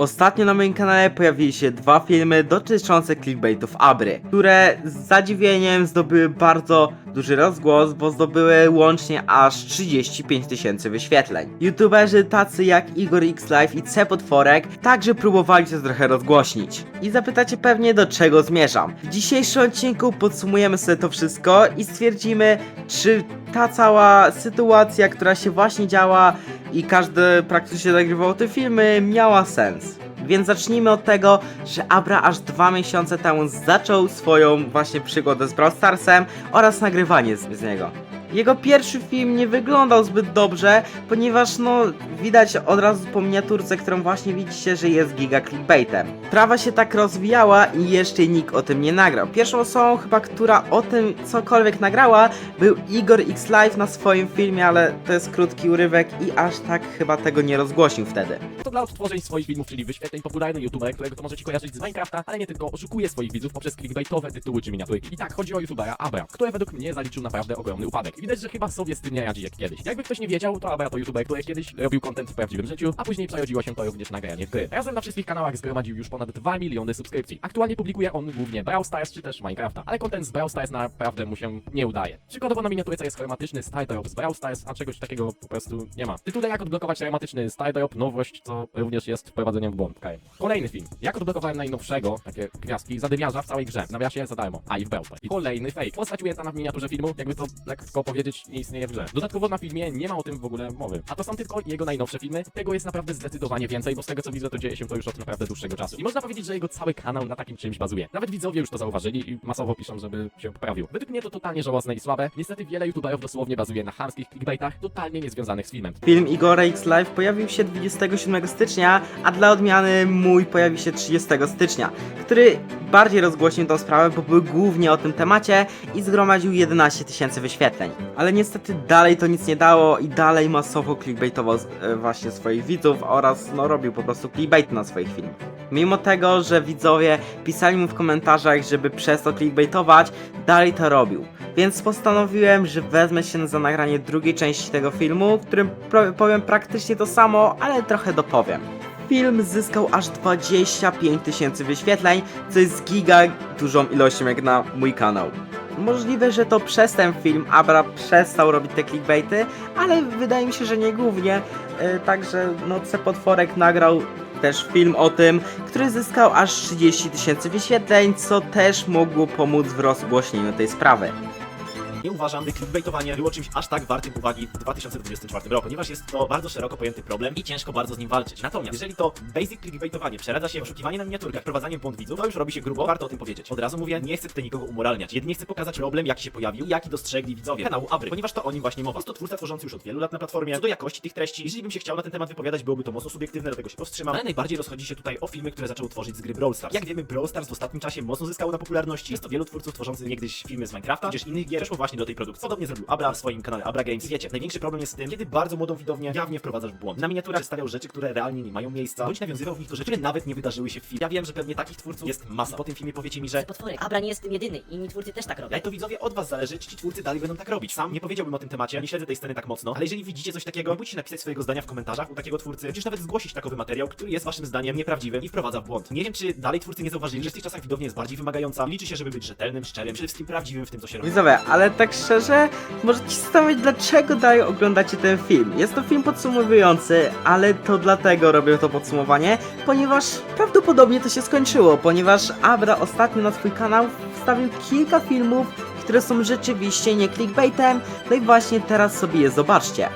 Ostatnio na moim kanale pojawiły się dwa filmy dotyczące clickbaitów Abry, które z zadziwieniem zdobyły bardzo duży rozgłos, bo zdobyły łącznie aż 35 tysięcy wyświetleń. YouTuberzy tacy jak Igor X Live i C Potworek także próbowali to trochę rozgłośnić. I zapytacie pewnie do czego zmierzam. W dzisiejszym odcinku podsumujemy sobie to wszystko i stwierdzimy, czy ta cała sytuacja, która się właśnie działa i każdy praktycznie nagrywał te filmy, miała sens. Więc zacznijmy od tego, że Abra aż dwa miesiące temu zaczął swoją właśnie przygodę z Brawl Starsem oraz nagrywanie z, z niego. Jego pierwszy film nie wyglądał zbyt dobrze, ponieważ no widać od razu po miniaturce, którą właśnie widzicie, że jest giga clickbaitem. Prawa się tak rozwijała i jeszcze nikt o tym nie nagrał. Pierwszą osobą chyba, która o tym cokolwiek nagrała, był Igor X Live na swoim filmie, ale to jest krótki urywek i aż tak chyba tego nie rozgłosił wtedy. To dla odtworzeń swoich filmów, czyli wyświetleń popularny youtuber, którego to możecie kojarzyć z Minecrafta, ale nie tylko oszukuje swoich widzów poprzez clickbaitowe tytuły czy miniaturki. I tak, chodzi o youtubera Abra, który według mnie zaliczył naprawdę ogromny upadek. Widać, że chyba sobie z tym nie radzi jak kiedyś. Jakby ktoś nie wiedział, to Abra to youtuber, który kiedyś robił content w prawdziwym życiu, a później przerodziło się to również na granie w gry. Razem na wszystkich kanałach zgromadził już ponad 2 miliony subskrypcji. Aktualnie publikuje on głównie Brawl Stars czy też Minecrafta, ale content z Brawl Stars naprawdę mu się nie udaje. Przykładowo na miniaturce jest schematyczny style drop z Brawl Stars, a czegoś takiego po prostu nie ma. Tytuł jak odblokować schematyczny style drop, nowość, co również jest wprowadzeniem w błąd. Kolejny film. Jak odblokowałem najnowszego, takie gwiazdki, zadymiarza w całej grze. W nawiasie za darmo, a i w Brawl kolejny fake. Postać ujęta w miniaturze filmu, jakby to lekko powiedzieć, nie istnieje w grze. Dodatkowo na filmie nie ma o tym w ogóle mowy. A to są tylko jego najnowsze filmy. Tego jest naprawdę zdecydowanie więcej, bo z tego co widzę, to dzieje się to już od naprawdę dłuższego czasu. I można powiedzieć, że jego cały kanał na takim czymś bazuje. Nawet widzowie już to zauważyli i masowo piszą, żeby się poprawił. Według mnie to totalnie żałosne i słabe. Niestety wiele youtuberów dosłownie bazuje na chamskich clickbaitach, totalnie niezwiązanych z filmem. Film Igora X Live pojawił się 27 stycznia, a dla odmiany mój pojawi się 30 stycznia, który bardziej rozgłośnił tą sprawę, bo był głównie o tym temacie i zgromadził 11 tysięcy wyświetleń. Ale niestety dalej to nic nie dało i dalej masowo clickbaitował e, właśnie swoich widzów oraz no robił po prostu clickbait na swoich filmach. Mimo tego, że widzowie pisali mu w komentarzach, żeby przestał clickbaitować, dalej to robił. Więc postanowiłem, że wezmę się za nagranie drugiej części tego filmu, w którym powiem praktycznie to samo, ale trochę dopowiem. Film zyskał aż 25 tysięcy wyświetleń, co jest giga dużą ilością jak na mój kanał. Możliwe, że to przez ten film Abra przestał robić te clickbaity, ale wydaje mi się, że nie głównie. E, Także no C Potworek nagrał też film o tym, który zyskał aż 30 tysięcy wyświetleń, co też mogło pomóc w rozgłośnieniu tej sprawy. Nie uważam, by clickbaitowanie było czymś aż tak wartym uwagi w 2024 roku, ponieważ jest to bardzo szeroko pojęty problem i ciężko bardzo z nim walczyć. Natomiast jeżeli to basic clickbaitowanie przeradza się w oszukiwanie na miniaturkach, wprowadzanie w błąd widzów, to już robi się grubo, warto o tym powiedzieć. Od razu mówię, nie chcę tutaj nikogo umoralniać, jedynie chcę pokazać problem, jaki się pojawił i jaki dostrzegli widzowie kanału Abry, ponieważ to o nim właśnie mowa. Jest to twórca tworzący już od wielu lat na platformie. Co do jakości tych treści, jeżeli bym się chciał na ten temat wypowiadać, byłoby to mocno subiektywne, dlatego się powstrzymam. Ale najbardziej rozchodzi się tutaj o filmy, które zaczął tworzyć z gry Brawl Stars. Jak wiemy, Brawl Stars w ostatnim czasie mocno zyskało na popularności. Jest to wielu twórców tworzących niegdyś filmy z Minecrafta, innych gier przeszło właśnie do tej produkcji. Podobnie zrobił Abra w swoim kanale Abra Games. Wiecie, największy problem jest z tym, kiedy bardzo młodą widownię jawnie wprowadzasz w błąd. Na miniaturach przedstawiał rzeczy, które realnie nie mają miejsca, bądź nawiązywał w nich do rzeczy, które nawet nie wydarzyły się w filmie. Ja wiem, że pewnie takich twórców jest masa. Po tym filmie powiecie mi, że Potworek. Abra nie jest tym jedyny, inni twórcy też tak robią. ale to widzowie od was zależy, czy ci twórcy dalej będą tak robić. Sam nie powiedziałbym o tym temacie, nie śledzę tej sceny tak mocno, ale jeżeli widzicie coś takiego, nie bójcie się napisać swojego zdania w komentarzach u takiego twórcy, musisz nawet zgłosić takowy materiał, który jest waszym zdaniem nieprawdziwy i wprowadza w błąd. Nie wiem, czy dalej twórcy nie zauważyli, że w tych czasach widownia jest bardziej wymagająca, liczy się, żeby być rzetelnym, szczerym, przede wszystkim prawdziwym w tym, co się robi. Widzowie, ale tak szczerze, możecie się zastanowić, dlaczego dalej oglądacie ten film. Jest to film podsumowujący, ale to dlatego robię to podsumowanie, ponieważ prawdopodobnie to się skończyło, ponieważ Abra ostatnio na swój kanał wstawił kilka filmów, które są rzeczywiście nie clickbaitem, no i właśnie teraz sobie je zobaczcie.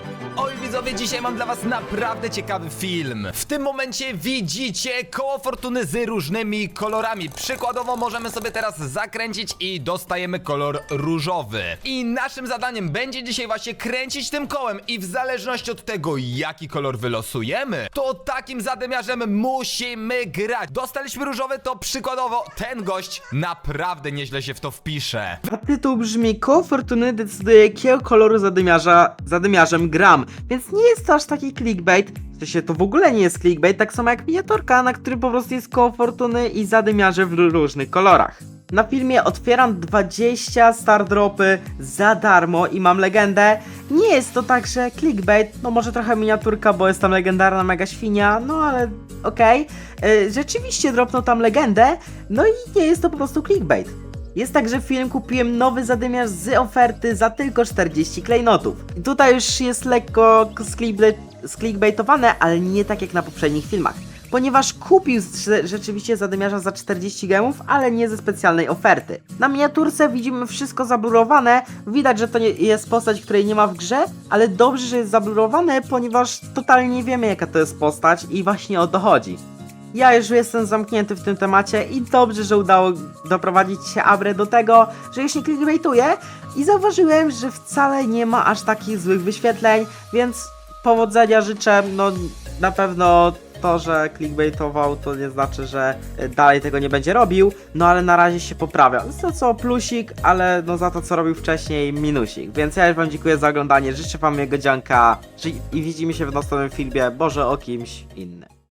Widzowie, dzisiaj mam dla was naprawdę ciekawy film. W tym momencie widzicie koło fortuny z różnymi kolorami. Przykładowo możemy sobie teraz zakręcić i dostajemy kolor różowy. I naszym zadaniem będzie dzisiaj właśnie kręcić tym kołem i w zależności od tego jaki kolor wylosujemy, to takim zadymiarzem musimy grać. Dostaliśmy różowy, to przykładowo ten gość naprawdę nieźle się w to wpisze. A tytuł brzmi Koło Fortuny decyduje jakiego koloru zadymiarza, zadymiarzem gram, więc nie jest to aż taki clickbait, w sensie to w ogóle nie jest clickbait, tak samo jak miniaturka, na którym po prostu jest koło Fortuny i zadymiarze w różnych kolorach. Na filmie otwieram 20 star dropy za darmo i mam legendę. Nie jest to także clickbait, no może trochę miniaturka, bo jest tam legendarna mega świnia, no ale okej. Y, Rzeczywiście dropnął tam legendę, no i nie jest to po prostu clickbait. Jest także film, kupiłem nowy zadymiarz z oferty za tylko 40 klejnotów. I tutaj już jest lekko sklickbait- sklickbaitowane, ale nie tak jak na poprzednich filmach. Ponieważ kupił rzeczywiście zadymiarza za 40 gemów, ale nie ze specjalnej oferty. Na miniaturce widzimy wszystko zablurowane, widać, że to jest postać, której nie ma w grze, ale dobrze, że jest zablurowane, ponieważ totalnie nie wiemy jaka to jest postać i właśnie o to chodzi. Ja już jestem zamknięty w tym temacie i dobrze, że udało doprowadzić się Abre do tego, że już nie clickbaituje i zauważyłem, że wcale nie ma aż takich złych wyświetleń, więc powodzenia życzę, no na pewno to, że clickbaitował to nie znaczy, że dalej tego nie będzie robił, no ale na razie się poprawia. Za co plusik, ale no za to co robił wcześniej minusik. Więc ja już wam dziękuję za oglądanie, życzę wam jego dzianka i widzimy się w następnym filmie, Boże o kimś innym.